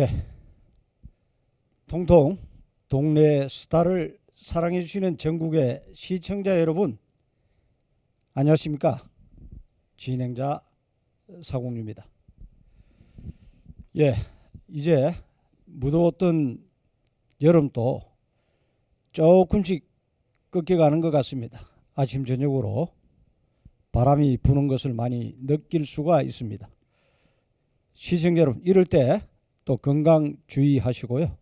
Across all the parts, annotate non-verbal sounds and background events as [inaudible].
네. 통통 동네 스타를 사랑해 주시는 전국의 시청자 여러분 안녕하십니까? 진행자 사공유입니다. 예. 이제 무더웠던 여름도 조금씩 꺾여가는 것 같습니다. 아침 저녁으로 바람이 부는 것을 많이 느낄 수가 있습니다. 시청자 여러분 이럴 때 또 건강 주의하시고요.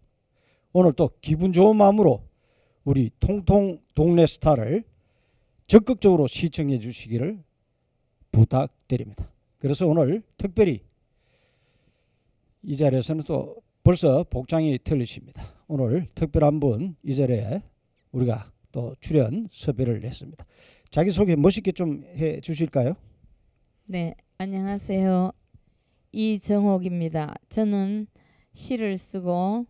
오늘 또 기분 좋은 마음으로 우리 통통 동네 스타를 적극적으로 시청해 주시기를 부탁드립니다. 그래서 오늘 특별히 이 자리에서는 또 벌써 복장이 틀리십니다. 오늘 특별한 분 이 자리에 우리가 또 출연 섭외를 했습니다. 자기 소개 멋있게 좀 해 주실까요? 네, 안녕하세요. 이정옥입니다. 저는 시를 쓰고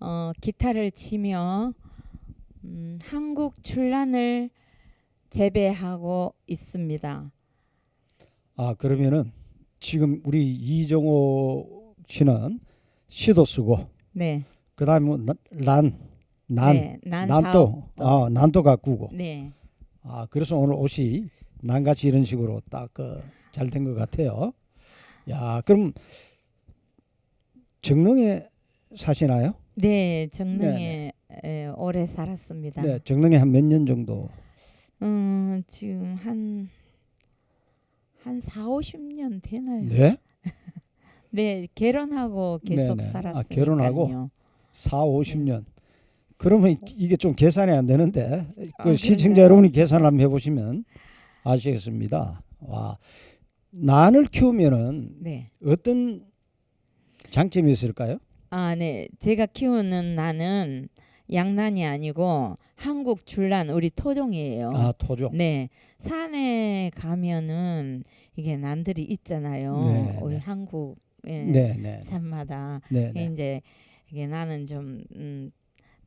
어, 기타를 치며 음, 한국 출란을 재배하고 있습니다. 아 그러면은 지금 우리 이정호 씨는 시도 쓰고 네, 그다음에 란, 난, 네, 난 난도. 아 난도 가꾸고. 네, 아 그래서 오늘 옷이 난같이 이런 식으로 딱잘된 것 같아요. 야 그럼 정릉에 사시나요? 네, 정릉에 에, 오래 살았습니다. 네, 정릉에 한 몇 년 정도. 음, 지금 한 한 4, 50년 되나요? 네, [laughs] 네, 결혼하고 계속 네네. 아, 살았으니까요. 결혼하고? 4, 50년. 그러면 이- 이게 좀 계산이 안 되는데 그 아, 시청자? 여러분이 계산을 한번 해보시면 아시겠습니다. 와 난을 키우면은 네. 어떤 장점이 있을까요? 아, 네. 제가 키우는 난은 양난이 아니고 한국 줄난 우리 토종이에요. 아 토종. 네. 산에 가면은 이게 난들이 있잖아요. 네, 우리 네. 한국 예, 네, 네, 산마다 네, 네, 이제 이게 나는 좀 음,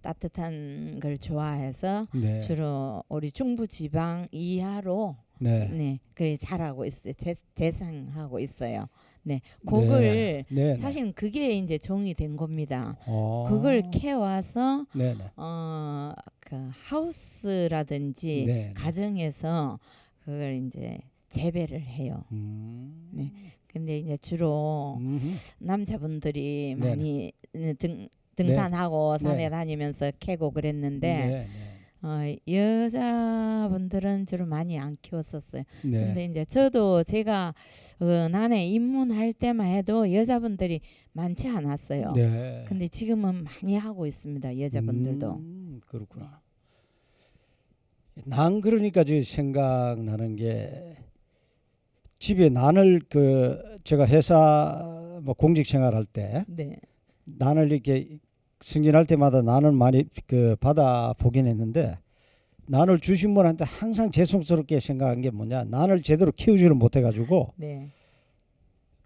따뜻한 걸 좋아해서 네, 주로 우리 중부 지방 이하로 네. 네, 그래 자라고 있어요. 재, 재생하고 있어요. 네. 그걸 네, 네. 사실은 그게 이제 종이 된 겁니다. 어. 그걸 캐와서 네, 네. 어그 하우스라든지 네, 가정에서 그걸 이제 재배를 해요. 음. 네. 근데 이제 주로 음흠. 남자분들이 네네. 많이 등 등산하고 산에 네. 다니면서 캐고 그랬는데 네, 네. 어, 여자분들은 주로 많이 안 키웠었어요. 네. 근데 이제 저도 제가 어, 난에 입문할 때만 해도 여자분들이 많지 않았어요. 네. 근데 지금은 많이 하고 있습니다. 여자분들도. 음, 그렇구나. 난 그러니까 저 생각나는 게 집에 난을 그 제가 회사 뭐 공직 생활할 때 네. 난을 이렇게 승진할 때마다 난을 많이 그 받아 보긴 했는데 난을 주신 분한테 항상 죄송스럽게 생각한 게 뭐냐 난을 제대로 키우지를 못해 가지고 네.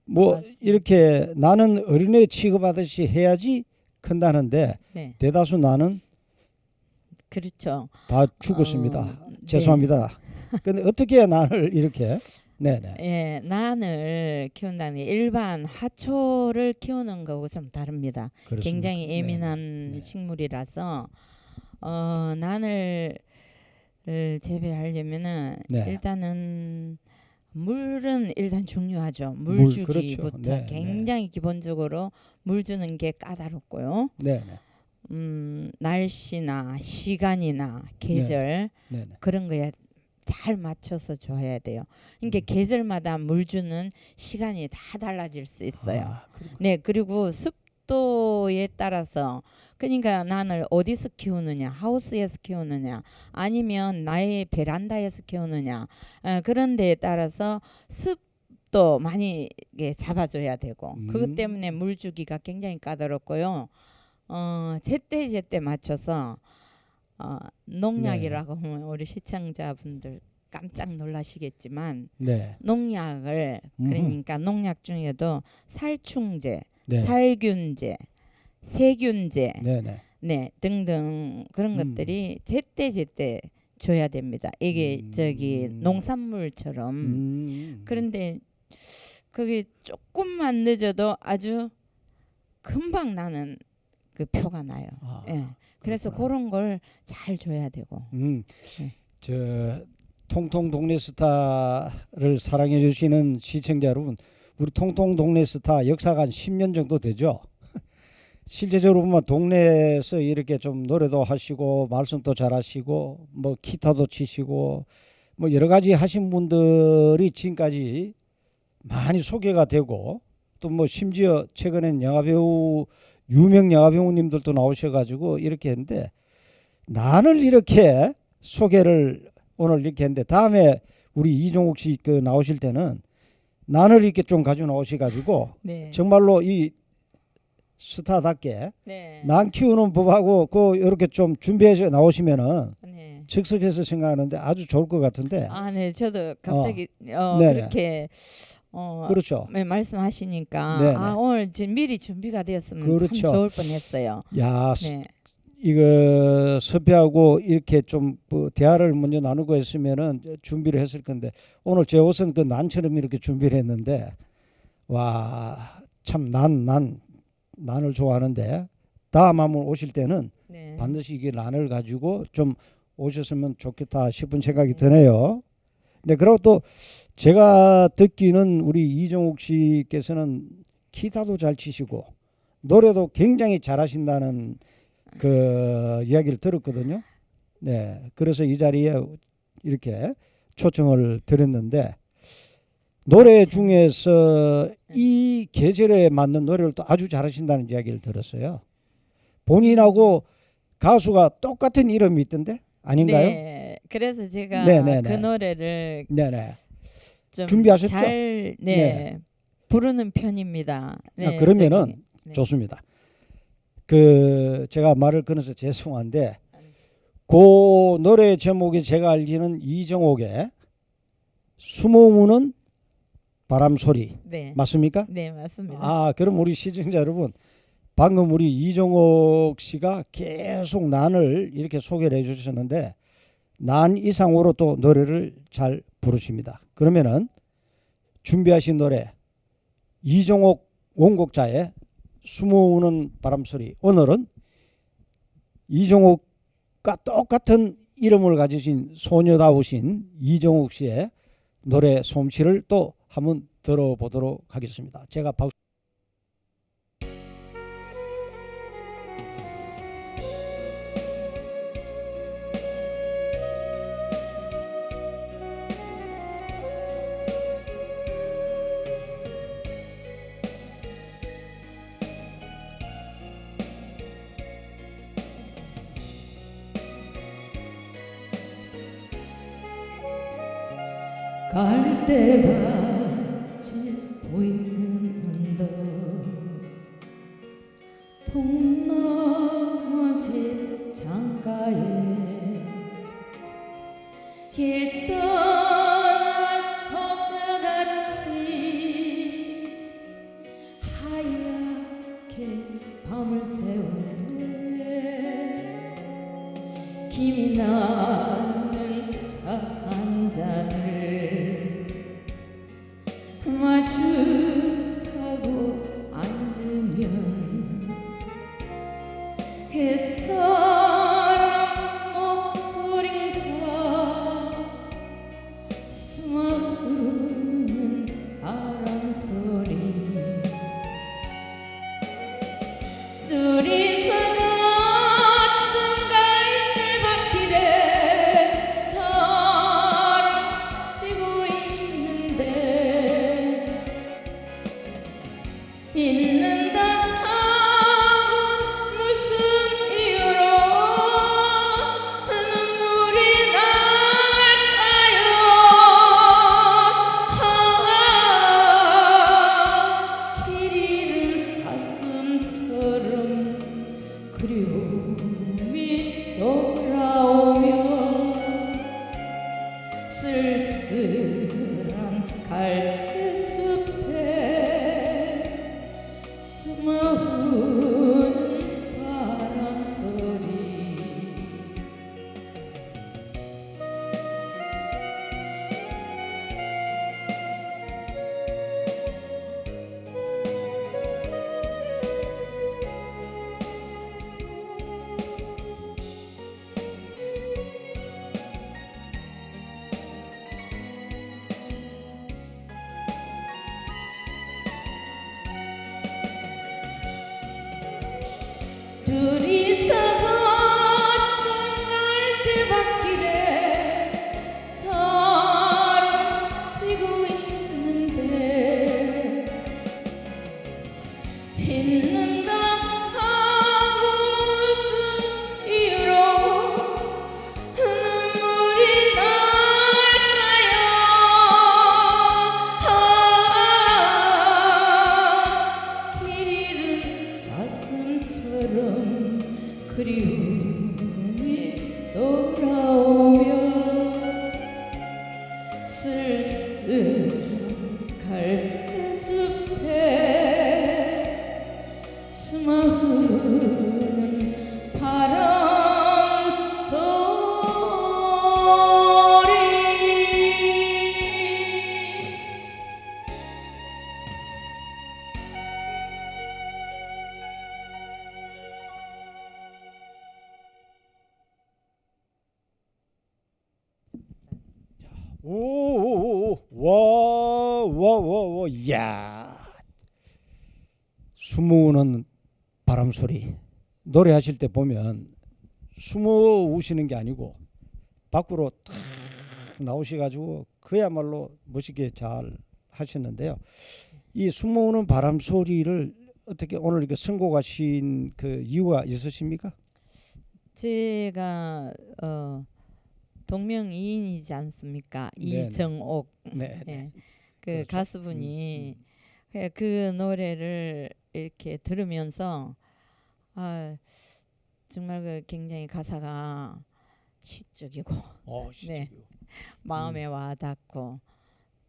뭐 맞습니다. 이렇게 나는 어린애 취급하듯이 해야지 큰다는데 네. 대다수 나는 그렇죠. 다 죽었습니다. 어, 네. 죄송합니다. 근데 어떻게 나를 이렇게 네네 예, 난을 키운다는 게 일반 화초를 키우는 거하고 좀 다릅니다. 그렇습니다. 굉장히 네, 예민한 네. 식물이라서 어, 난을 을 재배하려면은 네. 일단은 물은 일단 중요하죠. 물, 물, 주기부터 그렇죠. 네, 굉장히 기본적으로 물 주는 게 까다롭고요. 네네 음, 날씨나 시간이나 계절 네네 그런 거에 잘 맞춰서 줘야 돼요. 그러니까 음. 계절마다 물 주는 시간이 다 달라질 수 있어요. 아. 네, 그리고 습도에 따라서 그러니까 나는 어디서 키우느냐, 하우스에서 키우느냐, 아니면 나의 베란다에서 키우느냐, 어, 그런 데에 따라서 습도 많이 잡아줘야 되고 음. 그것 때문에 물 주기가 굉장히 까다롭고요. 어, 제때 제때 맞춰서 어, 농약이라고 네. 하면 우리 시청자분들 깜짝 놀라시겠지만 네. 농약을. 그러니까 농약 중에도 살충제, 네. 살균제, 세균제, 네 등등 그런 음. 것들이 제때 제때 줘야 됩니다. 이게 음. 저기 농산물처럼 음. 그런데 그게 조금만 늦어도 아주 금방 나는 그 표가 나요. 아, 예. 그래서. 그런 걸 잘 줘야 되고. 음, 네. 저 통통 동네 스타를 사랑해 주시는 시청자 여러분, 우리 통통 동네 스타 역사가 한 10년 정도 되죠. [laughs] 실제적으로 보면 동네에서 이렇게 좀 노래도 하시고 말씀도 잘하시고 뭐 기타도 치시고 뭐 여러 가지 하신 분들이 지금까지 많이 소개가 되고 또 뭐 심지어 최근엔 영화 배우 유명 영화 배우님들도 나오셔가지고 이렇게 했는데 나를 이렇게 소개를 오늘 이렇게 했는데 다음에 우리 이종욱 씨 그 나오실 때는 난을 이렇게 좀 가지고 나오셔가지고 [laughs] 네. 정말로 이 스타답게 네. 난 키우는 법하고 그 이렇게 좀 준비해서 나오시면은 네. 즉석해서 생각하는데 아주 좋을 것 같은데 아, 네. 저도 갑자기 어, 네네. 그렇게 어, 그렇죠. 네, 말씀하시니까 네네. 아, 오늘 지금 미리 준비가 되었으면 그렇죠. 참 좋을 뻔했어요. 야 스- 네. 이거 섭외하고 이렇게 좀 뭐 대화를 먼저 나누고 했으면은 준비를 했을 건데 오늘 제 옷은 그 난처럼 이렇게 준비를 했는데 와 참 난 난 난 을 좋아하는데 다음 한번 오실 때는 네. 반드시 이게 난을 가지고 좀 오셨으면 좋겠다 싶은 생각이 드네요. 네 그리고 또 제가 듣기는 우리 이종욱 씨께서는 기타도 잘 치시고 노래도 굉장히 잘하신다는 그 이야기를 들었거든요. 네, 그래서 이 자리에 이렇게 초청을 드렸는데 노래 중에서 이 계절에 맞는 노래를 또 아주 잘하신다는 이야기를 들었어요. 본인하고 가수가 똑같은 이름이 있던데 아닌가요? 네. 그래서 제가 네네네. 그 노래를 네네. 좀 준비하셨죠? 잘 네, 네. 부르는 편입니다. 네, 아, 그러면은 저기, 네. 좋습니다. 그 제가 말을 끊어서 죄송한데 음. 그 노래 제목이 제가 알기는 이정옥의 수모우는 바람 소리 네. 맞습니까? 네, 맞습니다. 아 그럼 우리 시청자 여러분 방금 우리 이정옥 씨가 계속 난을 이렇게 소개를 해주셨는데 난 이상으로 또 노래를 잘 부르십니다. 그러면은 준비하신 노래 이정옥 원곡자의 숨어오는 바람소리 오늘은 이정옥과 똑같은 이름을 가지신 소녀다우신 이정옥 씨의 노래 솜씨를 또 한번 들어보도록 하겠습니다. 제가 박 갈대밭 노래하실 때 보면 숨어 우시는 게 아니고 밖으로 탁 나오셔가지고 그야말로 멋있게 잘 하셨는데요. 이 숨어오는 바람 소리를 어떻게 오늘 이렇게 선곡하신 그 이유가 있으십니까? 제가 어 동명이인이지 않습니까? 네네. 이정옥 네. 예. 그 그렇죠. 가수분이 음, 그- 그 노래를 이렇게 들으면서 아 정말 그 굉장히 가사가 시적이고 어, [laughs] 네. 마음에 와닿고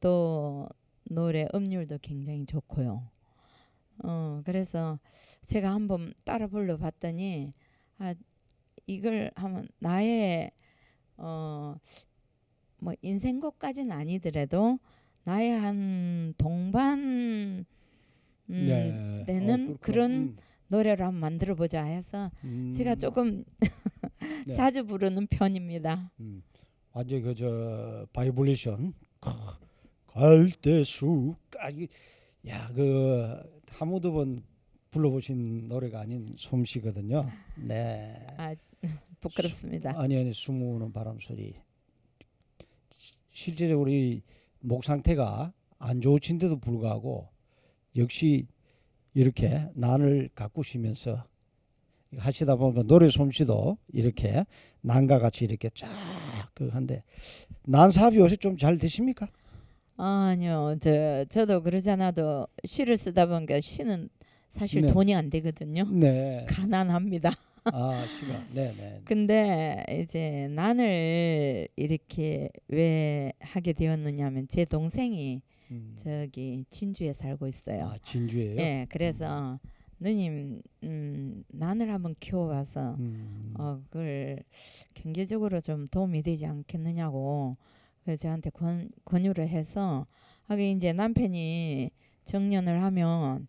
또 노래 음률도 굉장히 좋고요. 어 그래서 제가 한번 따라 불러봤더니 아 이걸 하면 나의 어 뭐 인생곡까지는 아니더라도 나의 한 동반 음, 네. 되는 그렇구나. 그런 음, 노래를 한번 만들어 보자 해서 음. 제가 조금 네. [laughs] 자주 부르는 편입니다. 음, 완전 그저 바이블레이션 갈대수까지 야그 한무도 번 불러보신 노래가 아닌 솜씨거든요. 네. [laughs] 아 부끄럽습니다. 아니 아니 숨어오는 바람 소리. 시- 실제적으로 이 목 상태가 안 좋으신데도 불구하고 역시 이렇게 난을 가꾸시면서 하시다 보니까 노래 솜씨도 이렇게 난과 같이 이렇게 쫙 그 한데 난 사업이 요새 좀 잘 되십니까? 아 니요, 저 저도 그러지 않아도 시를 쓰다 보니까 시는 사실 네. 돈이 안 되거든요. 네. 가난합니다. 아 시간. 네네. [laughs] 근데 이제 난을 이렇게 왜 하게 되었느냐면 제 동생이 음. 저기 진주에 살고 있어요. 아 진주예요. 예, 그래서 누님 음, 난을 한번 키워봐서 음. 어 그걸 경제적으로 좀 도움이 되지 않겠느냐고 그래서 저한테 권, 권유를 해서 하긴 이제 남편이 정년을 하면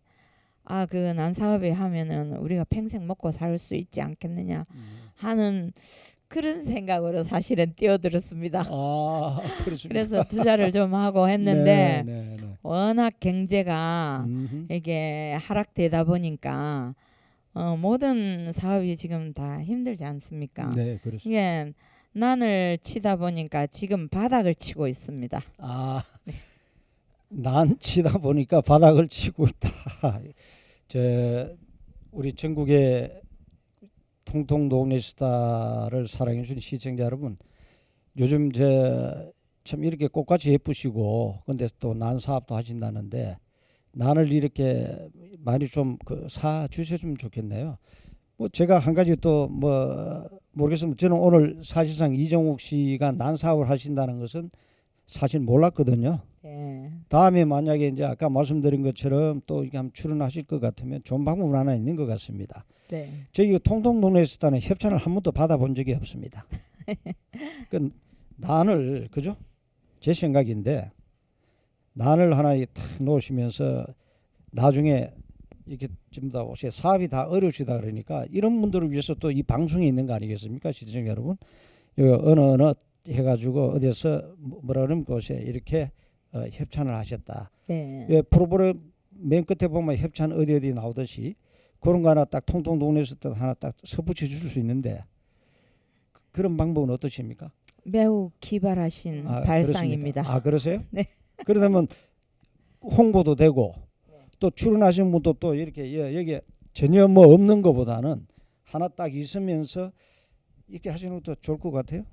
아 그 난 사업에 하면은 우리가 평생 먹고 살 수 있지 않겠느냐 음. 하는 그런 생각으로 사실은 뛰어들었습니다. 아? 그래서 투자를 좀 하고 했는데 네, 네, 네. 워낙 경제가 음흠. 이게 하락되다 보니까 어, 모든 사업이 지금 다 힘들지 않습니까? 네 그렇습니다. 이게 난을 치다 보니까 지금 바닥을 치고 있습니다. 아, 난 치다 보니까 바닥을 치고 있다. 저 우리 전국의 통통 동네 스타를 사랑해 주신 시청자 여러분, 요즘 저참 이렇게 꽃같이 예쁘시고 근데 또 난 사업도 하신다는데 난을 이렇게 많이 좀 그 사 주셨으면 좋겠네요. 뭐 제가 한 가지 또 뭐 모르겠습니다. 저는 오늘 사실상 이정욱 씨가 난 사업을 하신다는 것은 사실 몰랐거든요. 예. 다음에 만약에 이제 아까 말씀드린 것처럼 또 이게 한번 출연하실 것 같으면 좋은 방법 하나 있는 것 같습니다. 네. 저희 통통동네에서 다는 협찬을 한 번도 받아본 적이 없습니다. [laughs] 그 난을 그죠? 제 생각인데 난을 하나 탁 놓으시면서 나중에 이렇게 전부 다 혹시 사업이 다 어려우시다 그러니까 이런 분들을 위해서 또 이 방송이 있는 거 아니겠습니까 시청자 여러분 요 어느 어느 해가지고 어디서 뭐- 뭐라 그러면 곳에 이렇게 어, 협찬을 하셨다 네. 왜 프로그램 맨 끝에 보면 협찬 어디 어디 나오듯이 그런 거 하나 딱 통통 동네에서 딱 하나 딱 섭붙여 줄 수 있는데 그- 그런 방법은 어떠십니까? 매우 기발하신 아, 발상입니다. 그렇습니까? 아 그러세요? [laughs] 네. 그러다면 홍보도 되고 또 출연하신 분도 또 이렇게 여- 여기 전혀 뭐 없는 것보다는 하나 딱 있으면서 이렇게 하시는 것도 좋을 것 같아요.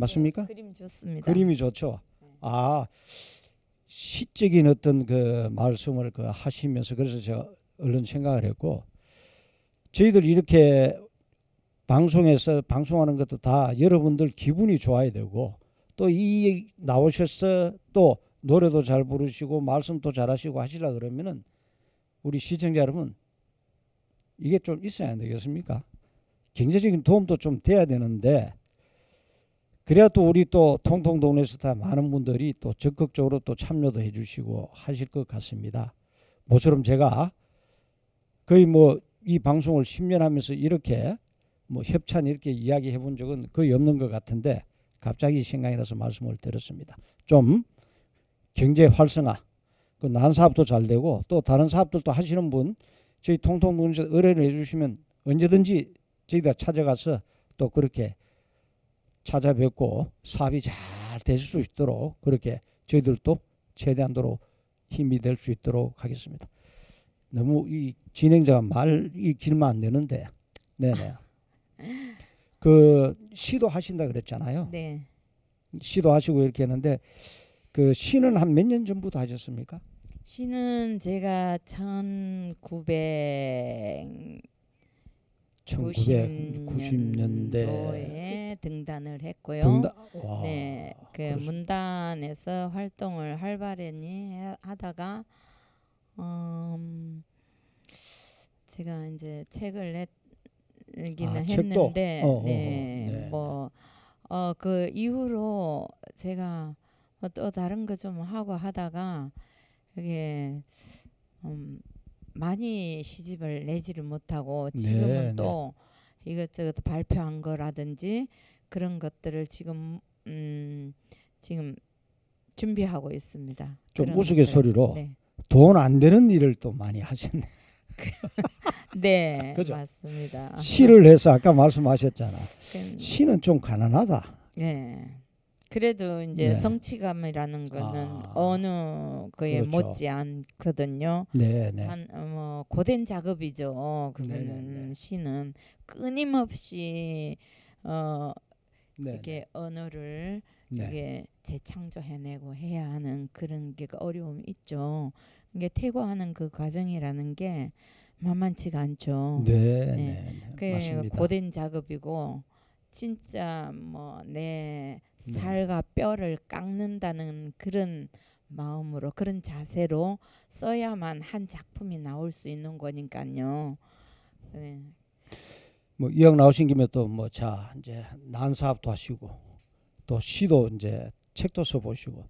맞습니까? 네, 그림 좋습니다. 그림이 좋죠. 아 시적인 어떤 그 말씀을 그 하시면서 그래서 제가 얼른 생각을 했고 저희들 이렇게 방송에서 방송하는 것도 다 여러분들 기분이 좋아야 되고 또 이 나오셔서 또 노래도 잘 부르시고 말씀도 잘하시고 하시려 그러면은 우리 시청자 여러분 이게 좀 있어야 안 되겠습니까? 경제적인 도움도 좀 돼야 되는데 그래야 또 우리 또 통통 동네 스타 많은 분들이 또 적극적으로 또 참여도 해주시고 하실 것 같습니다. 모처럼 제가 거의 뭐 이 방송을 10년 하면서 이렇게 뭐 협찬 이렇게 이야기해 본 적은 거의 없는 것 같은데 갑자기 생각이 나서 말씀을 드렸습니다. 좀 경제 활성화, 그 난 사업도 잘 되고 또 다른 사업들도 하시는 분 저희 통통 동네에서 의뢰를 해주시면 언제든지 저희가 찾아가서 또 그렇게 찾아뵙고 사업이 잘 되실 수 있도록 그렇게 저희들도 최대한도로 힘이 될 수 있도록 하겠습니다. 너무 이 진행자가 말이 길면 안 되는데, 네네. [laughs] 그 시도하신다 그랬잖아요. 네. 시도하시고 이렇게 했는데 그 시는 한 몇 년 전부터 하셨습니까? 시는 제가 1990년대에 1990년대 등단을 했고요. 등단 와, 네, 그 그러시- 문단에서 활동을 활발히 해- 하다가 음, 제가 이제 책을 내기는 아? 했는데, 어, 어, 어. 네, 네. 뭐 어 그 이후로 제가 뭐또 다른 거 좀 하고 하다가 이게 음, 많이 시집을 내지를 못하고 지금은 네, 또 이것저것 발표한 거라든지 그런 것들을 지금 음 지금 준비하고 있습니다. 좀 우스갯소리로 네, 돈안 되는 일을 또 많이 하셨네. [laughs] 네 [laughs] 그죠? 맞습니다. 시를 해서 아까 말씀하셨잖아. 그- 시는 좀 가난하다. 네. 그래도 이제 네. 성취감이라는 거는 아, 어느 거에 그렇죠. 못지 않거든요. 네, 네. 한 어, 뭐 고된 작업이죠. 그거는 네네 네. 시는 끊임없이 어 네. 이렇게 언어를 네. 이게 재창조해내고 해야 하는 그런 게 어려움이 있죠. 이게 퇴고하는 그 과정이라는 게 만만치가 않죠. 네, 네. 네, 네. 그 맞습니다. 고된 작업이고 진짜 뭐내 네. 살과 뼈를 깎는다는 그런 마음으로 그런 자세로 써야만 한 작품이 나올 수 있는 거니까요. 네. 뭐 이왕 나오신 김에 또 뭐 자 이제 난 사업도 하시고 또 시도 이제 책도 써 보시고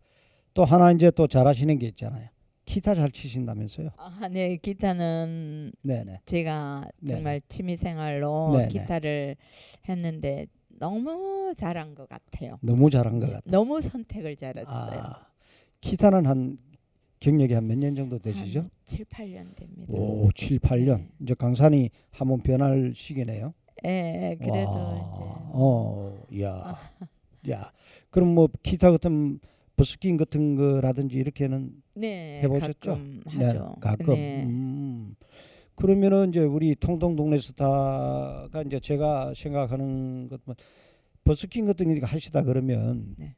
또 하나 이제 또 잘하시는 게 있잖아요. 기타 잘 치신다면서요? 아, 네 기타는 네, 네. 제가 네네. 정말 취미 생활로 네네. 기타를 했는데 너무 잘한 것 같아요. 너무 잘한 것 같아요. 너무 선택을 잘했어요. 아, 기타는 한 경력이 한 몇 년 정도 되시죠? 한 7, 8년 됩니다. 오, 7, 8년. 네. 이제 강산이 한번 변할 시기네요. 예, 그래도 와, 이제 어, 야, 야. 그럼 뭐 기타 같은 버스킹 같은 거라든지 이렇게는 네, 해보셨죠? 가끔 하죠. 네, 가끔. 네. 음. 그러면은 이제 우리 통통 동네 스타가 이제 제가 생각하는 것만 버스킹 같은 거 하시다 그러면 네.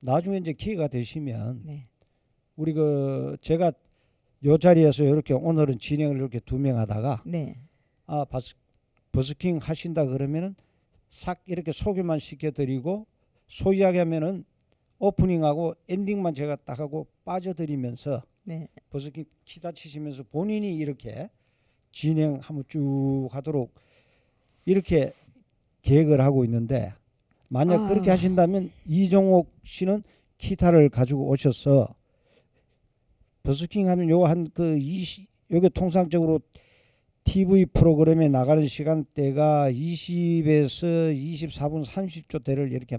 나중에 이제 기회가 되시면 네. 우리 그 제가 요 자리에서 이렇게 오늘은 진행을 이렇게 두 명 하다가 네. 아 버스, 버스킹 하신다 그러면은 싹 이렇게 소개만 시켜드리고 소이하게 하면은 오프닝하고 엔딩만 제가 딱 하고 빠져드리면서 네. 버스킹 기타 치시면서 본인이 이렇게 진행하면 쭉 하도록 이렇게 계획을 하고 있는데 만약 아. 그렇게 하신다면 이종옥 씨는 기타를 가지고 오셔서 버스킹 하면 요거 한그 20, 요게 통상적으로 TV 프로그램에 나가는 시간대가 20에서 24분 30초 대를 이렇게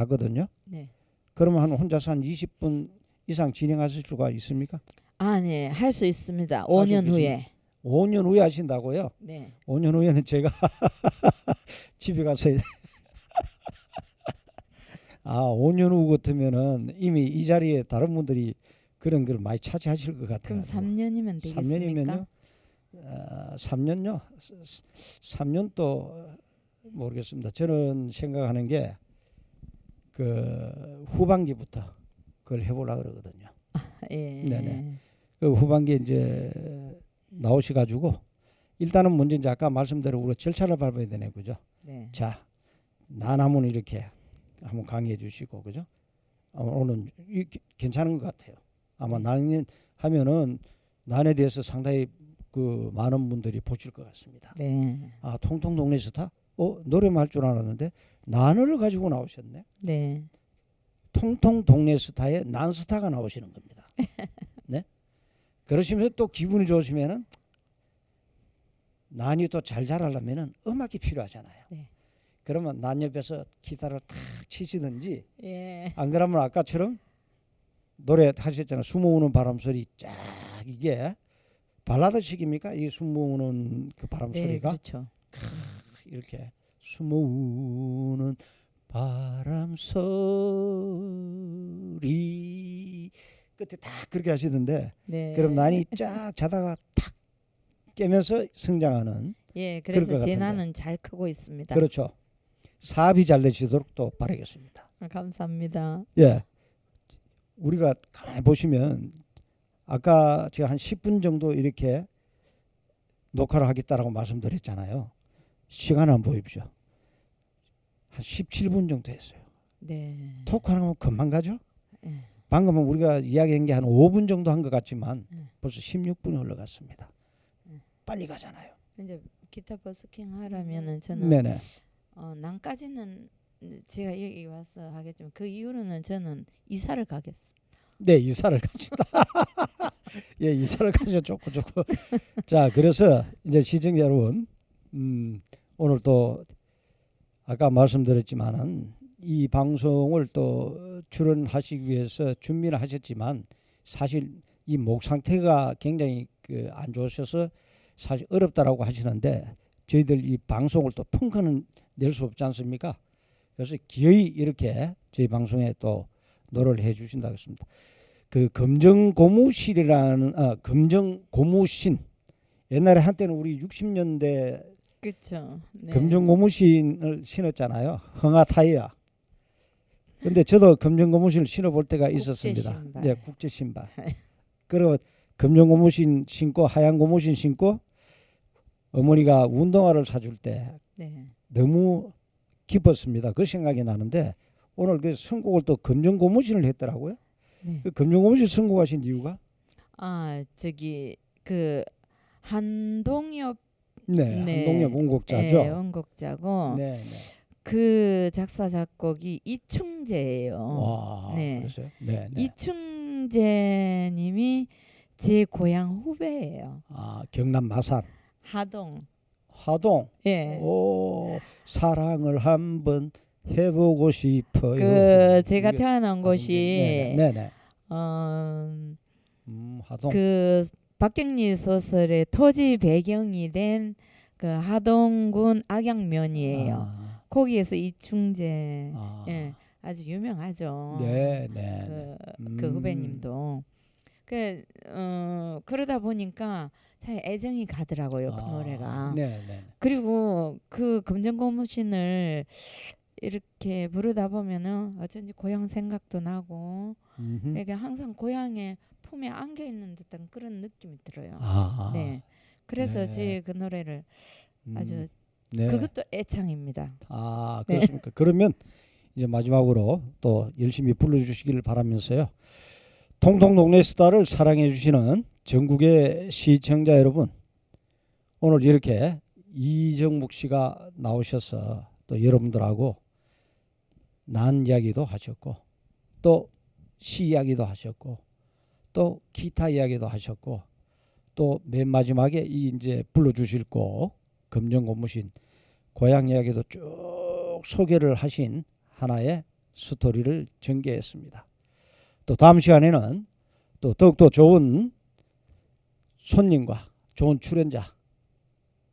가거든요. 네. 그러면 한 혼자서 한 20분 이상 진행하실 수가 있습니까? 아, 네. 할 수 있습니다. 5년 계신- 후에. 5년 후에 하신다고요? 네. 5년 후에는 제가 [laughs] 집에 가서. [laughs] 아 5년 후 같으면은 이미 이 자리에 다른 분들이 그런 걸 많이 차지하실 것 같아요. 그럼 3년이면 되겠습니까? 3년이면요? 아, 3년요? 3년 또 모르겠습니다. 저는 생각하는 게 그 후반기부터 그걸 해보려 그러거든요. [laughs] 예. 네네. 그 후반기에 이제 나오시 가지고 일단은 먼저 이제 아까 말씀대로 우리가 절차를 밟아야 되네 그죠? 네. 자 난하면 이렇게 한번 강의해 주시고 그죠? 오늘 이, 괜찮은 것 같아요. 아마 네. 난 하면은 난에 대해서 상당히 그 많은 분들이 보실 것 같습니다. 네. 아 통통 동네 스타? 어 노래만 할 줄 알았는데 난을 가지고 나오셨네. 네. 통통 동네 스타에 난 스타가 나오시는 겁니다. [laughs] 네? 그러시면서 또 기분이 좋으시면은 난이 또 잘 자라려면은 음악이 필요하잖아요. 네. 그러면 난 옆에서 기타를 탁 치시든지 예. 안 그러면 아까처럼 노래 하셨잖아요. 숨어오는 바람 소리 쫙 이게 발라드식입니까? 이 숨어오는 그 바람 네, 소리가 그렇죠. 이렇게 숨어오는 바람 소리 끝에 다 그렇게 하시던데 네. 그럼 난이 쫙 자다가 탁 깨면서 성장하는 예, 그래서 것제 같은데. 난은 잘 크고 있습니다. 그렇죠 사업이 잘 되시도록 또 바라겠습니다 아, 감사합니다. 예 우리가 가만히 보시면 아까 제가 한 10분 정도 이렇게 녹화를 하겠다라고 말씀드렸잖아요 시간 안 보입시오 한 17분 정도 했어요 네. 토크하는 건 금방 가죠? 예. 방금은 우리가 이야기한 게 한 5분 정도 한 것 같지만 음. 벌써 16분이 흘러갔습니다. 음. 빨리 가잖아요. 이제 기타 버스킹 하려면은 저는 네네. 어, 난까지는 제가 여기 와서 하겠지만 그 이후로는 저는 이사를 가겠습니다. 네 이사를 가시다. [laughs] 예 이사를 가셔 좋고 좋고. 자 그래서 이제 시청자 여러분 음, 오늘 또 아까 말씀드렸지만은 이 방송을 또 출연하시기 위해서 준비를 하셨지만 사실 이 목 상태가 굉장히 그 안 좋으셔서 사실 어렵다라고 하시는데 저희들 이 방송을 또 펑크는 낼 수 없지 않습니까? 그래서 기어이 이렇게 저희 방송에 또 노래를 해 주신다고 했습니다. 그 검정 고무실이라는 아 검정 고무신 옛날에 한때는 우리 60년대 그렇죠. 네. 검정 고무신을 신었잖아요. 흥화 타이어. 근데 저도 검정 고무신을 신어볼 때가 국제 있었습니다. 신발. 네, 국제 신발. 그리고 검정 고무신 신고 하얀 고무신 신고 어머니가 운동화를 사줄 때 네. 너무 기뻤습니다. 그 생각이 나는데 오늘 그 선곡을 또 검정 고무신을 했더라고요. 네. 그 검정 고무신 선곡하신 이유가 아 저기 그 한동엽 네, 네. 한동엽 예, 원곡자죠. 원곡자고 네, 네. 그 작사 작곡이 이충재예요. 와, 네. 그러세요? 네, 네. 이충재님이 제 고향 후배예요. 아, 경남 마산 하동. 화동. 예. 오, 사랑을 한번 해보고 싶어요. 그 제가 태어난 곳이 네, 네, 네. 어, 음, 하동. 그 박경리 소설의 토지 배경이 된 그 하동군 악양면이에요. 아, 거기에서 이충재 아. 예, 아주 유명하죠. 네, 네. 네. 그, 그 음. 후배님도 그 어, 그러다 보니까 참 애정이 가더라고요 그 아, 노래가. 네, 네. 그리고 그 검정고무신을 이렇게 부르다 보면은 어쩐지 고향 생각도 나고 음흠. 이게 항상 고향에 품에 안겨 있는 듯한 그런 느낌이 들어요. 아, 네. 그래서 네. 제그 노래를 음, 아주 네. 그것도 애창입니다. 아 네. 그렇습니까? 그러면 이제 마지막으로 또 열심히 불러주시기를 바라면서요. 통통 동네 스타를 사랑해 주시는 전국의 시청자 여러분, 오늘 이렇게 이정묵 씨가 나오셔서 또 여러분들하고 난 이야기도 하셨고 또 시 이야기도 하셨고 또 기타 이야기도 하셨고 또 맨 마지막에 이 이제 불러주실 곡 검정고무신 고향 이야기도 쭉 소개를 하신 하나의 스토리를 전개했습니다. 또 다음 시간에는 또 더욱더 좋은 손님과 좋은 출연자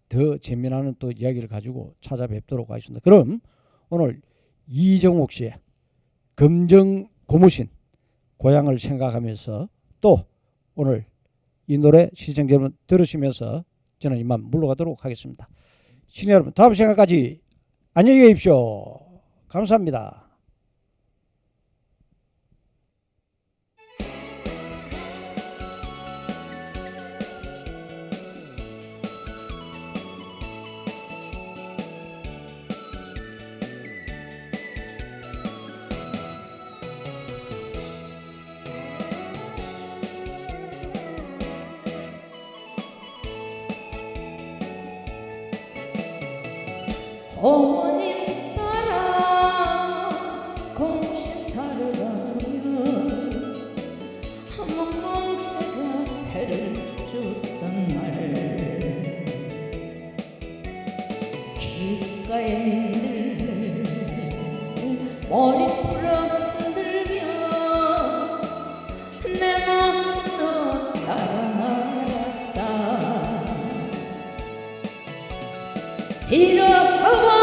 더 재미나는 또 이야기를 가지고 찾아뵙도록 하겠습니다. 그럼 오늘 이정욱 씨의 검정 고무신 고향을 생각하면서 또 오늘 이 노래 시청자 여러분 들으시면서 저는 이만 물러가도록 하겠습니다. 신 여러분 다음 시간까지 안녕히 계십시오. 감사합니다. home. 你若问我